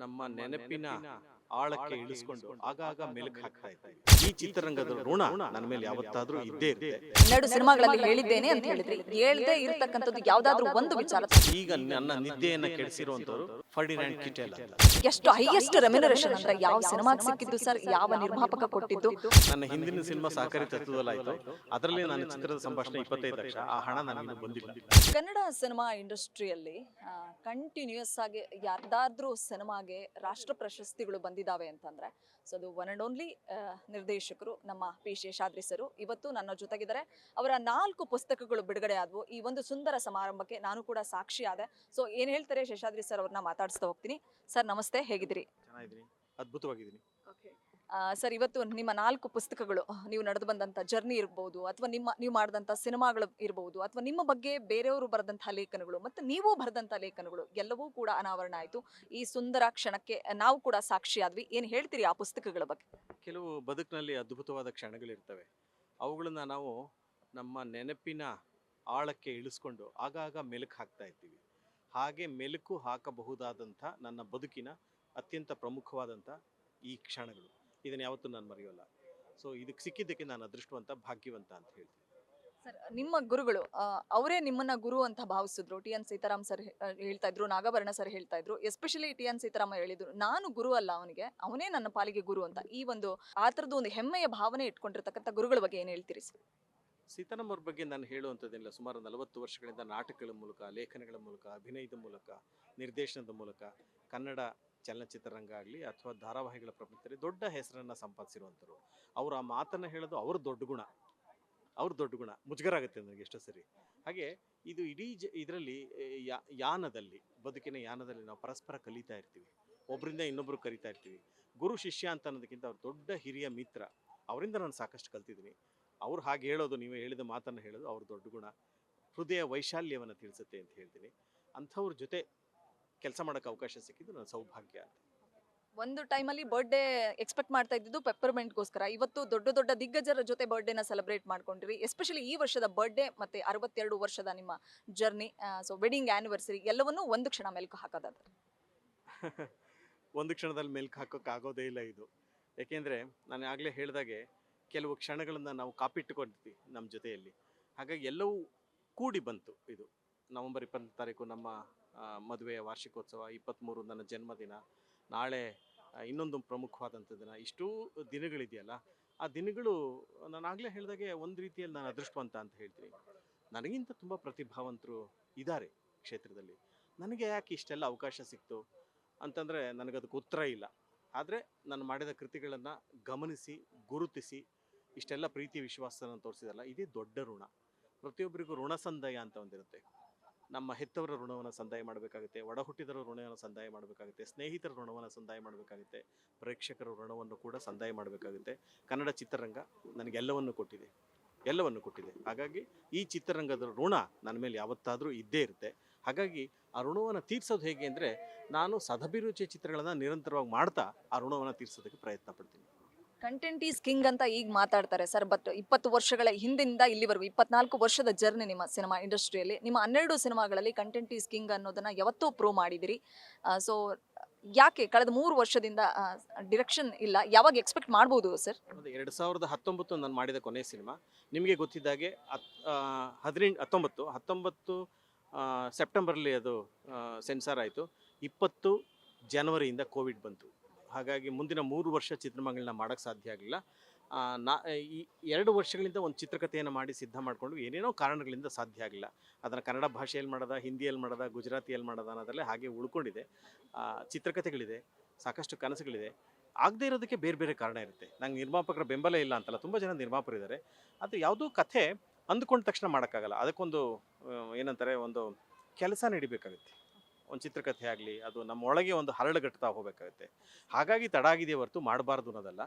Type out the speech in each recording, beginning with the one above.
ನಮ್ಮ ನೆನಪಿನ ಆಳಕ್ಕೆ ಇಳಿಸ್ಕೊಂಡು ಆಗಾಗ ಮೆಲುಕು ಹಾಕ್ತಾ ಇದ್ದೀವಿ ಈ ಚಿತ್ರರಂಗದ ಋಣ ನನ್ನ ಮೇಲೆ ಯಾವತ್ತಾದ್ರೂ ಇದ್ದೇ ಇರುತ್ತೆ. ಹನ್ನೆರಡು ಸಿನಿಮಾಗಳಲ್ಲಿ ಹೇಳಿದ್ದೇನೆ ಅಂತ ಹೇಳಿದ್ರಿ. ಹೇಳ್ದೆ ಇರತಕ್ಕಂಥದ್ದು ಯಾವ್ದಾದ್ರು ಒಂದು ವಿಚಾರ ಈಗ ನನ್ನ ನಿದ್ದೆಯನ್ನ ಕೆಡಿಸಿರುವಂತವ್ರು ಫರ್ಡಿನಾಂಡ್ ಕಿಟೆಲ್ ಎಷ್ಟು ಹೈಯೆಸ್ಟ್ ರೆಮ್ಯುನರೇಷನ್ ಅಂದ್ರೆ ಯಾವ ಸಿನಿಮಾಗೆ ಸಿಕ್ಕಿದ್ದು ಸರ್? ಯಾವ ನಿರ್ಮಾಪಕ ಕೊಟ್ಟಿದ್ದು? ನನ್ನ ಹಿಂದಿನ ಸಿನಿಮಾ ಸಹಕಾರಿ ತತ್ವದಲ್ಲಾಯ್ತು ಅದರಲ್ಲಿ ನನ್ನ ಚಿತ್ರದ ಸಂಭಾಷಣೆ ಇಪ್ಪತ್ತೈದು ಲಕ್ಷ. ಆ ಹಣ ನನಗೆ ಬಂದಿಲ್ಲ. ಕನ್ನಡ ಸಿನಿಮಾ ಇಂಡಸ್ಟ್ರಿಯಲ್ಲಿ ಕಂಟಿನ್ಯೂಸ್ ಆಗಿ ಯಾರ್ದಾದ್ರೂ ಸಿನಿಮಾಗೆ ರಾಷ್ಟ್ರ ಪ್ರಶಸ್ತಿಗಳು ಬಂದಿದ್ದಾವೆ ಅಂತಂದ್ರೆ ಸೊ ಅದು ಒನ್ ಅಂಡ್ ಓನ್ಲಿ ನಿರ್ದೇಶಕರು ನಮ್ಮ ಪಿ. ಶೇಷಾದ್ರಿ ಸರು. ಇವತ್ತು ನನ್ನ ಜೊತೆಗಿದ್ದಾರೆ. ಅವರ ನಾಲ್ಕು ಪುಸ್ತಕಗಳು ಬಿಡುಗಡೆ ಆದವು. ಈ ಒಂದು ಸುಂದರ ಸಮಾರಂಭಕ್ಕೆ ನಾನು ಕೂಡ ಸಾಕ್ಷಿಯಾದೆ ಸೊ ಏನ್ ಹೇಳ್ತಾರೆ ಶೇಷಾದ್ರಿ ಸರ್ ಅವ್ರನ್ನ ಮಾತಾಡಿಸ್ತಾ ಹೋಗ್ತೀನಿ. ಸರ್ ನಮಸ್ತೆ. ಹೇಗಿದ್ರಿ ಚೆನ್ನಾಗಿದ್ದೀನಿ. ಅದ್ಭುತವಾಗಿದ್ದೀನಿ. ಸರ್ ಇವತ್ತು ನಿಮ್ಮ ನಾಲ್ಕು ಪುಸ್ತಕಗಳು ನೀವು ನಡೆದು ಬಂದಂಥ ಜರ್ನಿ ಇರ್ಬೋದು ಅಥವಾ ನಿಮ್ಮ ನೀವು ಮಾಡಿದಂತ ಸಿನಿಮಾಗಳು ಇರ್ಬೋದು ಅಥವಾ ನಿಮ್ಮ ಬಗ್ಗೆ ಬೇರೆಯವರು ಬರೆದಂತಹ ಲೇಖನಗಳು ಮತ್ತು ನೀವು ಬರೆದಂಥ ಲೇಖನಗಳು ಎಲ್ಲವೂ ಕೂಡ ಅನಾವರಣ ಆಯಿತು. ಈ ಸುಂದರ ಕ್ಷಣಕ್ಕೆ ನಾವು ಕೂಡ ಸಾಕ್ಷಿ ಆದ್ವಿ ಏನು ಹೇಳ್ತೀರಿ ಆ ಪುಸ್ತಕಗಳ ಬಗ್ಗೆ? ಕೆಲವು ಬದುಕಿನಲ್ಲಿ ಅದ್ಭುತವಾದ ಕ್ಷಣಗಳಿರ್ತವೆ. ಅವುಗಳನ್ನ ನಾವು ನಮ್ಮ ನೆನಪಿನ ಆಳಕ್ಕೆ ಇಳಿಸ್ಕೊಂಡು ಆಗಾಗ ಮೆಲುಕು ಹಾಕ್ತಾ ಇರ್ತೀವಿ ಹಾಗೆ ಮೆಲುಕು ಹಾಕಬಹುದಾದಂಥ ನನ್ನ ಬದುಕಿನ ಅತ್ಯಂತ ಪ್ರಮುಖವಾದಂಥ ಈ ಕ್ಷಣಗಳು. ಇದನ್ನು ಯಾವತ್ತೂ ನಾನು ಮರೆಯೋಲ್ಲ. ಸೊ ಇದಕ್ಕೆ ಸಿಕ್ಕಿದ್ದಕ್ಕೆ ನಾನು ಅದೃಷ್ಟವಂತ, ಭಾಗ್ಯವಂತ ಅಂತ ಹೇಳ್ತೀನಿ. ಸರ್, ನಿಮ್ಮ ಗುರುಗಳು ಅವರೇ ನಿಮ್ಮನ್ನ ಗುರು ಅಂತ ಭಾವಿಸಿದ್ರು. ಟಿ. ಎನ್. ಸೀತಾರಾಮ್ ಸರ್ ಹೇಳ್ತಾ ಇದ್ರು, ನಾಗಭರಣ ಸರ್ ಹೇಳ್ತಾ ಇದ್ರು. Especially T. ಎನ್. ಸೀತಾರಾಮ ಹೇಳಿದ್ರು, ನಾನು ಗುರು ಅಲ್ಲ ಅವನಿಗೆ, ಅವನೇ ನನ್ನ ಪಾಲಿಗೆ ಗುರು ಅಂತ. ಈ ಒಂದು, ಆ ಒಂದು ಹೆಮ್ಮೆಯ ಭಾವನೆ ಇಟ್ಕೊಂಡಿರ್ತಕ್ಕಂಥ ಗುರುಗಳ ಬಗ್ಗೆ ಏನು ಹೇಳ್ತೀರಿ ಸರ್? ಸೀತಾರಾಮ್ ಅವ್ರ ಬಗ್ಗೆ ನಾನು ಹೇಳುವಂಥದ್ದಿಲ್ಲ ಸುಮಾರು ನಲವತ್ತು ವರ್ಷಗಳಿಂದ ನಾಟಕಗಳ ಮೂಲಕ, ಲೇಖನಗಳ ಮೂಲಕ, ಅಭಿನಯದ ಮೂಲಕ, ನಿರ್ದೇಶನದ ಮೂಲಕ ಕನ್ನಡ ಚಲನಚಿತ್ರರಂಗ ಆಗಲಿ ಅಥವಾ ಧಾರಾವಾಹಿಗಳ ಪ್ರಪಂಚದಲ್ಲಿ ದೊಡ್ಡ ಹೆಸರನ್ನು ಸಂಪಾದಿಸಿರುವಂಥರು ಅವರು ಆ ಮಾತನ್ನು ಹೇಳೋದು ಅವ್ರ ದೊಡ್ಡ ಗುಣ. ಅವ್ರ ದೊಡ್ಡ ಗುಣ. ಮುಜುಗರ ಆಗುತ್ತೆ ನನಗೆ ಎಷ್ಟೋ ಸರಿ. ಹಾಗೆ ಇದು ಇಡೀ ಜ, ಇದರಲ್ಲಿ ಯಾನದಲ್ಲಿ, ಬದುಕಿನ ಯಾನದಲ್ಲಿ ನಾವು ಪರಸ್ಪರ ಕಲಿತಾ ಇರ್ತೀವಿ. ಒಬ್ಬರಿಂದ ಇನ್ನೊಬ್ಬರು ಕಲಿತಾ ಇರ್ತೀವಿ. ಗುರು ಶಿಷ್ಯ ಅಂತ ಅನ್ನೋದಕ್ಕಿಂತ ಅವ್ರ ದೊಡ್ಡ ಹಿರಿಯ ಮಿತ್ರ, ಅವರಿಂದ ನಾನು ಸಾಕಷ್ಟು ಕಲ್ತಿದ್ದೀನಿ. ಅವ್ರು ಹಾಗೆ ಹೇಳೋದು ನೀವು ಹೇಳಿದ ಮಾತನ್ನು ಹೇಳೋದು ಅವ್ರ ದೊಡ್ಡ ಗುಣ. ಹೃದಯ ವೈಶಾಲ್ಯವನ್ನು ತಿಳಿಸುತ್ತೆ ಅಂತ ಹೇಳ್ತೀನಿ. ಅಂಥವ್ರ ಜೊತೆ ಕೆಲಸ ಮಾಡೋಕೆ ಅವಕಾಶ ಸಿಕ್ಕಿದ್ದು ನನ್ನ ಸೌಭಾಗ್ಯ ಅಂತ. ಒಂದು ಟೈಮಲ್ಲಿ ಬರ್ಡೇ ಎಕ್ಸ್ಪೆಕ್ಟ್ ಮಾಡ್ತಾ ಇದ್ದಿದ್ದು ಪೆಪ್ಪರ್ಮೆಂಟ್ಗೋಸ್ಕರ ಇವತ್ತು ದೊಡ್ಡ ದೊಡ್ಡ ದಿಗ್ಗಜರ ಜೊತೆ ಬರ್ಡೇನ ಸೆಲೆಬ್ರೇಟ್ ಮಾಡ್ಕೊಂಡ್ರಿ. ಎಸ್ಪೆಷಲಿ ಈ ವರ್ಷದ ಬರ್ಡೇ ಮತ್ತೆ ಅರವತ್ತೆರಡು ವರ್ಷದ ನಿಮ್ಮ ಜರ್ನಿ ಸೊ ವೆಡ್ಡಿಂಗ್ ಆ್ಯನಿವರ್ಸರಿ ಎಲ್ಲವನ್ನೂ ಒಂದು ಕ್ಷಣ ಮೆಲ್ಕು ಹಾಕೋದಾದ್ರೆ. ಒಂದು ಕ್ಷಣದಲ್ಲಿ ಮೆಲ್ಕು ಹಾಕೋಕ್ಕಾಗೋದೇ ಇಲ್ಲ ಇದು. ಏಕೆಂದರೆ ನಾನು ಆಗಲೇ ಹೇಳಿದಾಗೆ ಕೆಲವು ಕ್ಷಣಗಳನ್ನು ನಾವು ಕಾಪಿಟ್ಟುಕೊಂಡಿರ್ತೀವಿ ನಮ್ಮ ಜೊತೆಯಲ್ಲಿ. ಹಾಗಾಗಿ ಎಲ್ಲವೂ ಕೂಡಿ ಬಂತು ಇದು. ನವೆಂಬರ್ ಇಪ್ಪತ್ತೊಂದು ತಾರೀಕು ನಮ್ಮ ಮದುವೆಯ ವಾರ್ಷಿಕೋತ್ಸವ ಇಪ್ಪತ್ತ್ಮೂರು ನನ್ನ ಜನ್ಮದಿನ, ನಾಳೆ ಇನ್ನೊಂದು ಪ್ರಮುಖವಾದಂಥ ದಿನ. ಇಷ್ಟೂ ದಿನಗಳಿದೆಯಲ್ಲ, ಆ ದಿನಗಳು ನಾನು ಆಗಲೇ ಹೇಳಿದಾಗೆ ಒಂದು ರೀತಿಯಲ್ಲಿ ನಾನು ಅದೃಷ್ಟವಂತ ಅಂತ ಹೇಳ್ತೀನಿ. ನನಗಿಂತ ತುಂಬ ಪ್ರತಿಭಾವಂತರು ಇದ್ದಾರೆ ಕ್ಷೇತ್ರದಲ್ಲಿ. ನನಗೆ ಯಾಕೆ ಇಷ್ಟೆಲ್ಲ ಅವಕಾಶ ಸಿಕ್ತು ಅಂತಂದರೆ ನನಗದಕ್ಕೆ ಉತ್ತರ ಇಲ್ಲ. ಆದರೆ ನಾನು ಮಾಡಿದ ಕೃತಿಗಳನ್ನು ಗಮನಿಸಿ, ಗುರುತಿಸಿ ಇಷ್ಟೆಲ್ಲ ಪ್ರೀತಿ ವಿಶ್ವಾಸನ ತೋರಿಸಿದಲ್ಲ, ಇದೇ ದೊಡ್ಡ ಋಣ. ಪ್ರತಿಯೊಬ್ಬರಿಗೂ ಋಣ ಸಂದಾಯ ಅಂತ ಒಂದಿರುತ್ತೆ. ನಮ್ಮ ಹೆತ್ತವರ ಋಣವನ್ನು ಸಂದಾಯ ಮಾಡಬೇಕಾಗುತ್ತೆ ಒಡ ಹುಟ್ಟಿದರ ಋಣವನ್ನು ಸಂದಾಯ ಮಾಡಬೇಕಾಗುತ್ತೆ, ಸ್ನೇಹಿತರ ಋಣವನ್ನು ಸಂದಾಯ ಮಾಡಬೇಕಾಗುತ್ತೆ, ಪ್ರೇಕ್ಷಕರ ಋಣವನ್ನು ಕೂಡ ಸಂದಾಯ ಮಾಡಬೇಕಾಗುತ್ತೆ. ಕನ್ನಡ ಚಿತ್ರರಂಗ ನನಗೆಲ್ಲವನ್ನು ಕೊಟ್ಟಿದೆ. ಎಲ್ಲವನ್ನು ಕೊಟ್ಟಿದೆ. ಹಾಗಾಗಿ ಈ ಚಿತ್ರರಂಗದ ಋಣ ನನ್ನ ಮೇಲೆ ಯಾವತ್ತಾದರೂ ಇದ್ದೇ ಇರುತ್ತೆ. ಹಾಗಾಗಿ ಆ ಋಣವನ್ನು ತೀರಿಸೋದು ಹೇಗೆ ಅಂದರೆ, ನಾನು ಸದಭಿರುಚಿಯ ಚಿತ್ರಗಳನ್ನು ನಿರಂತರವಾಗಿ ಮಾಡ್ತಾ ಆ ಋಣವನ್ನು ತೀರ್ಸೋದಕ್ಕೆ ಪ್ರಯತ್ನ ಪಡ್ತೀನಿ. ಕಂಟೆಂಟ್ ಈಸ್ ಕಿಂಗ್ ಅಂತ ಈಗ ಮಾತಾಡ್ತಾರೆ ಸರ್ ಬಟ್ ಇಪ್ಪತ್ತು ವರ್ಷಗಳ ಹಿಂದಿಂದ ಇಲ್ಲಿವರೆಗೂ, ಇಪ್ಪತ್ನಾಲ್ಕು ವರ್ಷದ ಜರ್ನಿ ನಿಮ್ಮ ಸಿನಿಮಾ ಇಂಡಸ್ಟ್ರಿಯಲ್ಲಿ ನಿಮ್ಮ ಹನ್ನೆರಡು ಸಿನಿಮಾಗಳಲ್ಲಿ ಕಂಟೆಂಟ್ ಈಸ್ ಕಿಂಗ್ ಅನ್ನೋದನ್ನ ಯಾವತ್ತೂ ಪ್ರೂವ್ ಮಾಡಿದಿರಿ. ಸೊ ಯಾಕೆ ಕಳೆದ ಮೂರು ವರ್ಷದಿಂದ ಡಿರೆಕ್ಷನ್ ಇಲ್ಲ, ಯಾವಾಗ ಎಕ್ಸ್ಪೆಕ್ಟ್ ಮಾಡ್ಬೋದು ಸರ್? ಎರಡು ಸಾವಿರದ ಹತ್ತೊಂಬತ್ತು ನಾನು ಮಾಡಿದ ಕೊನೆಯ ಸಿನಿಮಾ ನಿಮಗೆ ಗೊತ್ತಿದ್ದಾಗೆ ಹದಿನೆಂಟು, ಹತ್ತೊಂಬತ್ತು ಹತ್ತೊಂಬತ್ತು ಸೆಪ್ಟೆಂಬರ್ಲಿ ಸೆಪ್ಟೆಂಬರಲ್ಲಿ ಅದು ಸೆನ್ಸಾರ್ ಆಯಿತು. ಇಪ್ಪತ್ತು ಜನವರಿಯಿಂದ ಕೋವಿಡ್ ಬಂತು. ಹಾಗಾಗಿ ಮುಂದಿನ ಮೂರು ವರ್ಷ ಚಿತ್ರಮಗಳನ್ನ ಮಾಡೋಕ್ಕೆ ಸಾಧ್ಯ ಆಗಲಿಲ್ಲ. ನಾ, ಈ ಎರಡು ವರ್ಷಗಳಿಂದ ಒಂದು ಚಿತ್ರಕಥೆಯನ್ನು ಮಾಡಿ ಸಿದ್ಧ ಮಾಡಿಕೊಂಡು ಏನೇನೋ ಕಾರಣಗಳಿಂದ ಸಾಧ್ಯ ಆಗಲಿಲ್ಲ. ಅದನ್ನು ಕನ್ನಡ ಭಾಷೆಯಲ್ಲಿ ಮಾಡೋದ, ಹಿಂದಿಯಲ್ಲಿ ಮಾಡೋದ, ಗುಜರಾತಿಯಲ್ಲಿ ಮಾಡೋದ ಅನ್ನೋದರಲ್ಲೇ ಹಾಗೆ ಉಳ್ಕೊಂಡಿದೆ. ಚಿತ್ರಕಥೆಗಳಿದೆ, ಸಾಕಷ್ಟು ಕನಸುಗಳಿದೆ. ಆಗದೇ ಇರೋದಕ್ಕೆ ಬೇರೆ ಬೇರೆ ಕಾರಣ ಇರುತ್ತೆ. ನಂಗೆ ನಿರ್ಮಾಪಕರ ಬೆಂಬಲ ಇಲ್ಲ ಅಂತಲ್ಲ, ತುಂಬ ಜನ ನಿರ್ಮಾಪಕರು ಇದ್ದಾರೆ ಅದು ಯಾವುದೋ ಕಥೆ ಅಂದ್ಕೊಂಡ ತಕ್ಷಣ ಮಾಡೋಕ್ಕಾಗಲ್ಲ. ಅದಕ್ಕೊಂದು ಏನಂತಾರೆ, ಒಂದು ಕೆಲಸ ನಡಿಬೇಕಾಗುತ್ತೆ. ಒಂದು ಚಿತ್ರಕಥೆ ಆಗಲಿ ಅದು ನಮ್ಮ ಒಳಗೆ ಒಂದು ಹರಳುಗಟ್ತಾ ಹೋಗಬೇಕಾಗುತ್ತೆ. ಹಾಗಾಗಿ ತಡ ಆಗಿದೆ ಹೊರತು ಮಾಡಬಾರ್ದು ಅನ್ನೋದಲ್ಲ.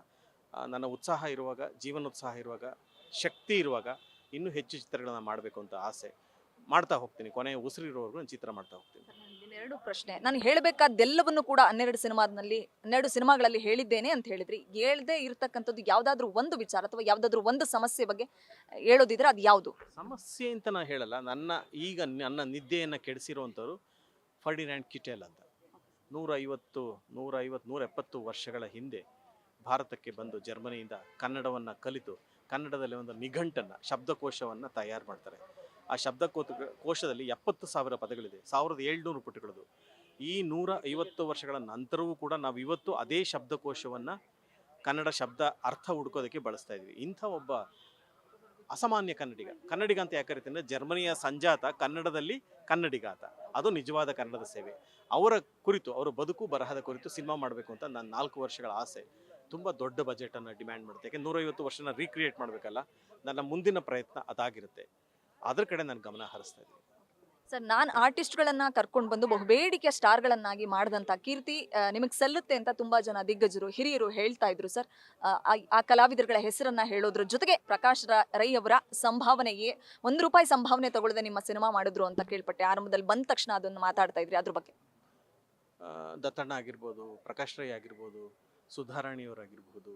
ನನ್ನ ಉತ್ಸಾಹ ಇರುವಾಗ ಜೀವನೋತ್ಸಾಹ ಇರುವಾಗ ಶಕ್ತಿ ಇರುವಾಗ ಇನ್ನೂ ಹೆಚ್ಚು ಚಿತ್ರಗಳನ್ನು ಮಾಡಬೇಕು ಅಂತ ಆಸೆ. ಮಾಡ್ತಾ ಹೋಗ್ತೀನಿ. ಕೊನೆಯ ಉಸಿರಿರೋವರೆಗೂ ನಾನು ಚಿತ್ರ ಮಾಡ್ತಾ ಹೋಗ್ತೀನಿ. ಎರಡು ಪ್ರಶ್ನೆ. ನಾನು ಹೇಳಬೇಕಾದ್ದೆಲ್ಲವನ್ನು ಕೂಡ ಹನ್ನೆರಡು ಸಿನಿಮಾದಲ್ಲಿ ಹನ್ನೆರಡು ಸಿನಿಮಾಗಳಲ್ಲಿ ಹೇಳಿದ್ದೇನೆ ಅಂತ ಹೇಳಿದ್ರಿ. ಹೇಳದೆ ಇರತಕ್ಕಂಥದ್ದು ಯಾವುದಾದ್ರೂ ಒಂದು ವಿಚಾರ ಅಥವಾ ಯಾವುದಾದ್ರೂ ಒಂದು ಸಮಸ್ಯೆ ಬಗ್ಗೆ ಹೇಳೋದಿದ್ರೆ ಅದು ಯಾವುದು? ಸಮಸ್ಯೆ ಅಂತ ನಾನು ಹೇಳಲ್ಲ. ನನ್ನ ಈಗ ನನ್ನ ನಿದ್ದೆಯನ್ನು ಕೆಡಿಸಿರುವಂಥವ್ರು ಫರ್ಡಿನಾಂಡ್ ಕಿಟೆಲ್ ಅಂತ. ನೂರ ಐವತ್ತು ನೂರ ಐವತ್ತು ನೂರ ಎಪ್ಪತ್ತು ವರ್ಷಗಳ ಹಿಂದೆ ಭಾರತಕ್ಕೆ ಬಂದು ಜರ್ಮನಿಯಿಂದ ಕನ್ನಡವನ್ನು ಕಲಿತು, ಕನ್ನಡದಲ್ಲಿ ಒಂದು ನಿಘಂಟನ್ನು, ಶಬ್ದಕೋಶವನ್ನು ತಯಾರು ಮಾಡ್ತಾರೆ. ಆ ಶಬ್ದಕೋತ ಕೋಶದಲ್ಲಿ ಎಪ್ಪತ್ತು ಸಾವಿರ ಪದಗಳಿದೆ, ಸಾವಿರದ ಏಳ್ನೂರು ಪುಟಗಳದು. ಈ ನೂರ ಐವತ್ತು ವರ್ಷಗಳ ನಂತರವೂ ಕೂಡ ನಾವು ಇವತ್ತು ಅದೇ ಶಬ್ದಕೋಶವನ್ನು ಕನ್ನಡ ಶಬ್ದ ಅರ್ಥ ಹುಡ್ಕೋದಕ್ಕೆ ಬಳಸ್ತಾ ಇದ್ವಿ. ಇಂಥ ಒಬ್ಬ ಅಸಾಮಾನ್ಯ ಕನ್ನಡಿಗ. ಕನ್ನಡಿಗ ಅಂತ ಯಾಕೆ ಕರಿತೀನಿ ಜರ್ಮನಿಯ ಸಂಜಾತ ಕನ್ನಡದಲ್ಲಿ ಕನ್ನಡಿಗಾತ. ಅದು ನಿಜವಾದ ಕನ್ನಡದ ಸೇವೆ. ಅವರ ಕುರಿತು, ಅವರ ಬದುಕು, ಬರಹದ ಕುರಿತು ಸಿನಿಮಾ ಮಾಡಬೇಕು ಅಂತ ನನ್ನ ನಾಲ್ಕು ವರ್ಷಗಳ ಆಸೆ. ತುಂಬ ದೊಡ್ಡ ಬಜೆಟನ್ನು ಡಿಮ್ಯಾಂಡ್ ಮಾಡುತ್ತೆ. ಯಾಕೆ ನೂರೈವತ್ತು ವರ್ಷನ ರೀಕ್ರಿಯೇಟ್ ಮಾಡಬೇಕಲ್ಲ. ನನ್ನ ಮುಂದಿನ ಪ್ರಯತ್ನ ಅದಾಗಿರುತ್ತೆ. ಅದ್ರ ಕಡೆ ನಾನು ಗಮನ ಹರಿಸ್ತಾ ಇದ್ದೀನಿ. ಸರ್ ನಾನು ಆರ್ಟಿಸ್ಟ್ಗಳನ್ನ ಕರ್ಕೊಂಡು ಬಂದು ಬಹುಬೇಡಿಕೆ ಸ್ಟಾರ್ಗಳನ್ನಾಗಿ ಮಾಡಿದಂಥ ಕೀರ್ತಿ ನಿಮಗೆ ಸಲ್ಲುತ್ತೆ ಅಂತ ತುಂಬಾ ಜನ ದಿಗ್ಗಜರು ಹಿರಿಯರು ಹೇಳ್ತಾ ಇದ್ರು ಸರ್. ಆ, ಕಲಾವಿದರುಗಳ ಹೆಸರನ್ನ ಹೇಳೋದ್ರ ಜೊತೆಗೆ ಪ್ರಕಾಶ್ ರ- ಅವರ ಸಂಭಾವನೆಗೆ ಒಂದು ರೂಪಾಯಿ ಸಂಭಾವನೆ ತಗೊಳ್ಳದೆ ನಿಮ್ಮ ಸಿನಿಮಾ ಮಾಡಿದ್ರು ಅಂತ ಕೇಳ್ಪಟ್ಟೆ. ಆರಂಭದಲ್ಲಿ ಬಂದ ತಕ್ಷಣ ಅದನ್ನು ಮಾತಾಡ್ತಾ ಇದ್ರಿ ಅದ್ರ ಬಗ್ಗೆ. ದತ್ತಣ್ಣ ಆಗಿರ್ಬೋದು ಪ್ರಕಾಶ್ ರೈ ಆಗಿರ್ಬೋದು ಸುಧಾರಾಣಿಯವರಾಗಿರ್ಬೋದು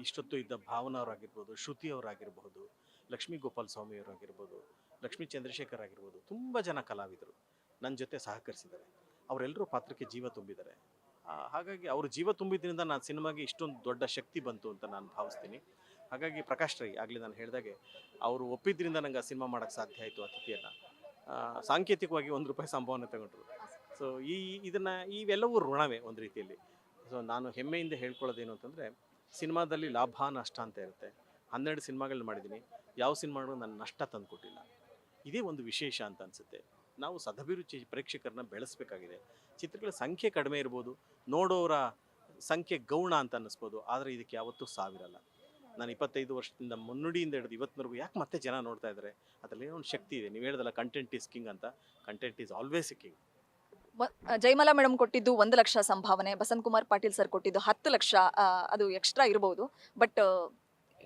ಇಷ್ಟೊತ್ತು ಇದ್ದ ಭಾವನಾ ಅವರಾಗಿರ್ಬೋದು ಶ್ರುತಿ ಅವರಾಗಿರ್ಬೋದು ಲಕ್ಷ್ಮೀ ಗೋಪಾಲ್ ಸ್ವಾಮಿ ಅವರಾಗಿರ್ಬೋದು ಲಕ್ಷ್ಮೀ ಚಂದ್ರಶೇಖರ್ ಆಗಿರ್ಬೋದು, ತುಂಬ ಜನ ಕಲಾವಿದರು ನನ್ನ ಜೊತೆ ಸಹಕರಿಸಿದ್ದಾರೆ. ಅವರೆಲ್ಲರೂ ಪಾತ್ರಕ್ಕೆ ಜೀವ ತುಂಬಿದ್ದಾರೆ. ಹಾಗಾಗಿ ಅವರು ಜೀವ ತುಂಬಿದ್ರಿಂದ ನಾನು ಸಿನಿಮಾಗೆ ಇಷ್ಟೊಂದು ದೊಡ್ಡ ಶಕ್ತಿ ಬಂತು ಅಂತ ನಾನು ಭಾವಿಸ್ತೀನಿ. ಹಾಗಾಗಿ ಪ್ರಕಾಶ್ ರೈ ಆಗಲಿ ನಾನು ಹೇಳಿದಾಗೆ, ಅವರು ಒಪ್ಪಿದ್ರಿಂದ ನಂಗೆ ಆ ಸಿನಿಮಾ ಮಾಡೋಕ್ಕೆ ಸಾಧ್ಯ ಆಯಿತು ಅತಿಥಿಯನ್ನು ಸಾಂಕೇತಿಕವಾಗಿ ಒಂದು ರೂಪಾಯಿ ಸಂಭಾವನೆ ತಗೊಂಡ್ರು. ಸೊ ಈ, ಇದನ್ನು, ಇವೆಲ್ಲವೂ ಋಣವೇ ಒಂದು ರೀತಿಯಲ್ಲಿ. ಸೊ ನಾನು ಹೆಮ್ಮೆಯಿಂದ ಹೇಳ್ಕೊಳ್ಳೋದೇನು ಅಂತಂದರೆ, ಸಿನಿಮಾದಲ್ಲಿ ಲಾಭ ನಷ್ಟ ಅಂತ ಇರುತ್ತೆ. ಹನ್ನೆರಡು ಸಿನಿಮಾಗಳನ್ನ ಮಾಡಿದ್ದೀನಿ. ಯಾವ ಸಿನಿಮಾಗಳು ನನ್ನ ನಷ್ಟ ತಂದುಕೊಟ್ಟಿಲ್ಲ. ಇದೇ ಒಂದು ವಿಶೇಷ ಅಂತ ಅನಿಸುತ್ತೆ. ನಾವು ಸದಭಿರುಚಿ ಪ್ರೇಕ್ಷಕರನ್ನ ಬೆಳೆಸಬೇಕಾಗಿದೆ. ಚಿತ್ರಗಳ ಸಂಖ್ಯೆ ಕಡಿಮೆ ಇರ್ಬೋದು, ನೋಡೋರ ಸಂಖ್ಯೆ ಗೌಣ ಅಂತ ಅನ್ನಿಸ್ಬೋದು, ಆದರೆ ಇದಕ್ಕೆ ಯಾವತ್ತೂ ಸಾವಿರಲ್ಲ. ನಾನು ಇಪ್ಪತ್ತೈದು ವರ್ಷದಿಂದ ಮುನ್ನುಡಿಯಿಂದ ಹಿಡಿದು ಇವತ್ತಿನವರೆಗೂ ಯಾಕೆ ಮತ್ತೆ ಜನ ನೋಡ್ತಾ ಇದ್ದಾರೆ ಅದರಲ್ಲಿ ಏನೋ ಒಂದು ಶಕ್ತಿ ಇದೆ. ನೀವು ಹೇಳಿದಲ್ಲ ಕಂಟೆಂಟ್ ಈಸ್ ಕಿಂಗ್ ಅಂತ. Content is always king Jayamala madam ಕೊಟ್ಟಿದ್ದು ಒಂದು ಲಕ್ಷ ಸಂಭಾವನೆ, ಬಸಂತ್ ಕುಮಾರ್ ಪಾಟೀಲ್ ಸರ್ ಕೊಟ್ಟಿದ್ದು ಹತ್ತು ಲಕ್ಷ ಅದು ಎಕ್ಸ್ಟ್ರಾ ಇರಬಹುದು ಬಟ್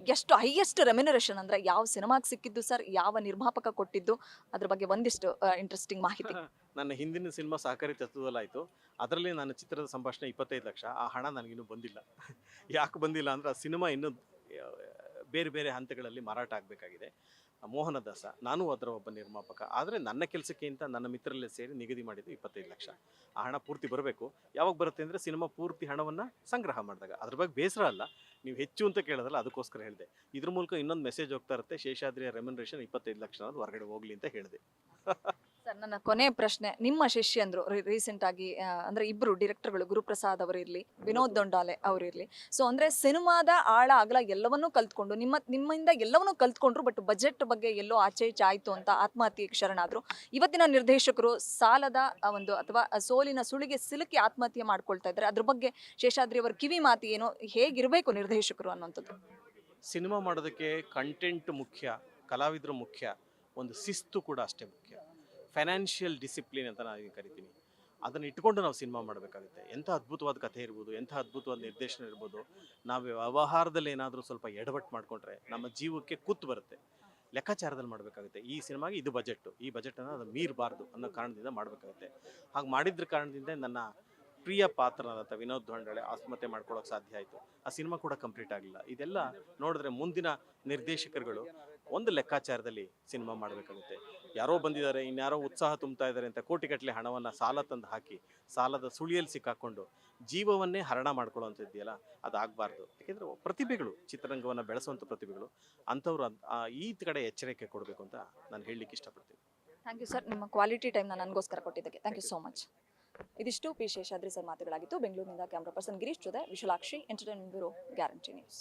ಎಷ್ಟು ಹೈಯೆಸ್ಟ್ ರೆಮ್ಯುನರೇಷನ್ ಅಂದ್ರೆ ಯಾವ ಸಿನಿಮಾಗೆ ಸಿಕ್ಕಿದ್ದು ಸರ್ ಯಾವ ನಿರ್ಮಾಪಕ ಕೊಟ್ಟಿದ್ದು, ಅದ್ರ ಬಗ್ಗೆ ಒಂದಿಷ್ಟು ಇಂಟ್ರೆಸ್ಟಿಂಗ್ ಮಾಹಿತಿ. ನನ್ನ ಹಿಂದಿನ ಸಿನಿಮಾ ಸಹಕಾರಿ ತತ್ವದಲ್ಲಾಯಿತು. ಅದರಲ್ಲಿ ನನ್ನ ಚಿತ್ರದ ಸಂಭಾಷಣೆ ಇಪ್ಪತ್ತೈದು ಲಕ್ಷ, ಆ ಹಣ ನನಗಿನ್ನೂ ಬಂದಿಲ್ಲ. ಯಾಕೆ ಬಂದಿಲ್ಲ ಅಂದ್ರೆ ಆ ಸಿನಿಮಾ ಇನ್ನೂ ಬೇರೆ ಬೇರೆ ಹಂತಗಳಲ್ಲಿ ಮಾರಾಟ ಆಗಬೇಕಾಗಿದೆ. ಮೋಹನ ದಾಸ ನಾನು ಅದರ ಒಬ್ಬ ನಿರ್ಮಾಪಕ. ಆದರೆ ನನ್ನ ಕೆಲಸಕ್ಕಿಂತ ನನ್ನ ಮಿತ್ರರಲ್ಲೇ ಸೇರಿ ನಿಗದಿ ಮಾಡಿದ್ದು ಇಪ್ಪತ್ತೈದು ಲಕ್ಷ. ಆ ಹಣ ಪೂರ್ತಿ ಬರಬೇಕು. ಯಾವಾಗ ಬರುತ್ತೆ ಅಂದರೆ ಸಿನಿಮಾ ಪೂರ್ತಿ ಹಣವನ್ನು ಸಂಗ್ರಹ ಮಾಡಿದಾಗ. ಅದ್ರ ಬಗ್ಗೆ ಬೇಸರ ಅಲ್ಲ. ನೀವು ಹೆಚ್ಚು ಅಂತ ಕೇಳೋದಲ್ಲ ಅದಕ್ಕೋಸ್ಕರ ಹೇಳಿದೆ. ಇದ್ರ ಮೂಲಕ ಇನ್ನೊಂದು ಮೆಸೇಜ್ ಹೋಗ್ತಾ ಇರುತ್ತೆ, ಶೇಷಾದ್ರಿಯ ರೆಮ್ಯುನರೇಷನ್ ಇಪ್ಪತ್ತೈದು ಲಕ್ಷ ಹೊರಗಡೆ ಹೋಗ್ಲಿ ಅಂತ ಹೇಳಿದೆ. ಸರ್, ನನ್ನ ಕೊನೆ ಪ್ರಶ್ನೆ. ನಿಮ್ಮ ಶಿಷ್ಯಂದ್ರು ರೀಸೆಂಟ್ ಆಗಿ ಅಂದ್ರೆ ಇಬ್ರು ಡಿರೆಕ್ಟರ್ಗಳು ಗುರುಪ್ರಸಾದ್ ಅವರಿರ್ಲಿ, ವಿನೋದ್ ದೊಂಡಾಲೆ ಅವರಿರ್ಲಿ. ಸೊ ಅಂದ್ರೆ ಸಿನಿಮಾದ ಆಳ ಅಗಲ ಎಲ್ಲವನ್ನೂ ಕಲ್ತ್ಕೊಂಡು, ನಿಮ್ಮ, ನಿಮ್ಮಿಂದ ಎಲ್ಲವನ್ನೂ ಕಲ್ತ್ಕೊಂಡ್ರು ಬಟ್ ಬಜೆಟ್ ಬಗ್ಗೆ ಎಲ್ಲೋ ಆಚೆ ಈಚೆ ಆಯ್ತು ಅಂತ ಆತ್ಮಹತ್ಯೆಗೆ ಶರಣಾದ್ರು. ಇವತ್ತಿನ ನಿರ್ದೇಶಕರು ಸಾಲದ ಒಂದು ಅಥವಾ ಸೋಲಿನ ಸುಳಿಗೆ ಸಿಲುಕಿ ಆತ್ಮಹತ್ಯೆ ಮಾಡ್ಕೊಳ್ತಾ ಇದ್ದಾರೆ. ಅದ್ರ ಬಗ್ಗೆ ಶೇಷಾದ್ರಿ ಅವರ ಕಿವಿ ಮಾತು ಏನು? ಹೇಗಿರಬೇಕು ನಿರ್ದೇಶಕರು ಅನ್ನುವಂಥದ್ದು ಸಿನಿಮಾ ಮಾಡೋದಕ್ಕೆ ಕಂಟೆಂಟ್ ಮುಖ್ಯ, ಕಲಾವಿದರು ಮುಖ್ಯ, ಒಂದು ಶಿಸ್ತು ಕೂಡ ಅಷ್ಟೇ ಮುಖ್ಯ. ಫೈನಾನ್ಷಿಯಲ್ ಡಿಸಿಪ್ಲಿನ್ ಅಂತ ನಾನು ಕರಿತೀನಿ. ಅದನ್ನು ಇಟ್ಕೊಂಡು ನಾವು ಸಿನಿಮಾ ಮಾಡಬೇಕಾಗುತ್ತೆ. ಎಂಥ ಅದ್ಭುತವಾದ ಕಥೆ ಇರ್ಬೋದು, ಎಂಥ ಅದ್ಭುತವಾದ ನಿರ್ದೇಶನ ಇರ್ಬೋದು, ನಾವು ವ್ಯವಹಾರದಲ್ಲಿ ಏನಾದರೂ ಸ್ವಲ್ಪ ಎಡವಟ್ಟು ಮಾಡಿಕೊಂಡ್ರೆ ನಮ್ಮ ಜೀವಕ್ಕೆ ಕೂತು ಬರುತ್ತೆ. ಲೆಕ್ಕಾಚಾರದಲ್ಲಿ ಮಾಡಬೇಕಾಗುತ್ತೆ. ಈ ಸಿನಿಮಾಗೆ ಇದು ಬಜೆಟ್ಟು ಈ ಬಜೆಟನ್ನು ಅದು ಮೀರಬಾರ್ದು ಅನ್ನೋ ಕಾರಣದಿಂದ ಮಾಡಬೇಕಾಗುತ್ತೆ. ಹಾಗೆ ಮಾಡಿದ್ರ ಕಾರಣದಿಂದ ನನ್ನ ಪ್ರಿಯ ಪಾತ್ರನಾದಂಥ ವಿನೋದ್ ಧೋಂಡಳೆ ಆತ್ಮಹತ್ಯೆ ಮಾಡ್ಕೊಳ್ಳೋಕೆ ಸಾಧ್ಯ ಆಯಿತು. ಆ ಸಿನಿಮಾ ಕೂಡ ಕಂಪ್ಲೀಟ್ ಆಗಲಿಲ್ಲ ಇದೆಲ್ಲ ನೋಡಿದ್ರೆ ಮುಂದಿನ ನಿರ್ದೇಶಕರುಗಳು ಒಂದು ಲೆಕ್ಕಾಚಾರದಲ್ಲಿ ಸಿನಿಮಾ ಮಾಡಬೇಕಾಗುತ್ತೆ. ಯಾರೋ ಬಂದಿದ್ದಾರೆ ಇನ್ಯಾರೋ ಉತ್ಸಾಹ ತುಂಬ್ತಾ ಇದ್ದಾರೆ ಅಂತ ಕೋಟಿಗಟ್ಟಲೆ ಹಣವನ್ನು ಸಾಲ ತಂದು ಹಾಕಿ ಸಾಲದ ಸುಳಿಯಲ್ಲಿ ಸಿಕ್ಕಾಕೊಂಡು ಜೀವವನ್ನೇ ಹರಣ ಮಾಡ್ಕೊಳ್ಳೋವಂಥದ್ದಿಯಲ್ಲ ಅದಾಗಬಾರ್ದು. ಯಾಕೆಂದರೆ ಪ್ರತಿಭೆಗಳು ಚಿತ್ರರಂಗವನ್ನು ಬೆಳೆಸುವಂಥ ಪ್ರತಿಭೆಗಳು ಅಂಥವ್ರು ಈ ಕಡೆ ಎಚ್ಚರಿಕೆ ಕೊಡಬೇಕು ಅಂತ ನಾನು ಹೇಳಲಿಕ್ಕೆ ಇಷ್ಟಪಡ್ತೀನಿ. Thank you sir. ನಿಮ್ಮ ಕ್ವಾಲಿಟಿ ಟೈಮ್ನ ನನಗೋಸ್ಕರ ಕೊಟ್ಟಿದ್ದಕ್ಕೆ. Thank you so much. ಇದಿಷ್ಟು ಪಿ ಶೇಷಾದ್ರಿ ಸರ್ ಮಾತುಗಳಾಗಿತ್ತು. ಬೆಂಗಳೂರಿನಿಂದ ಕ್ಯಾಮ್ರಾ ಪರ್ಸನ್ ಗಿರೀಶ್ ಜೊತೆ Vishalakshi entertainment bureau guarantee news.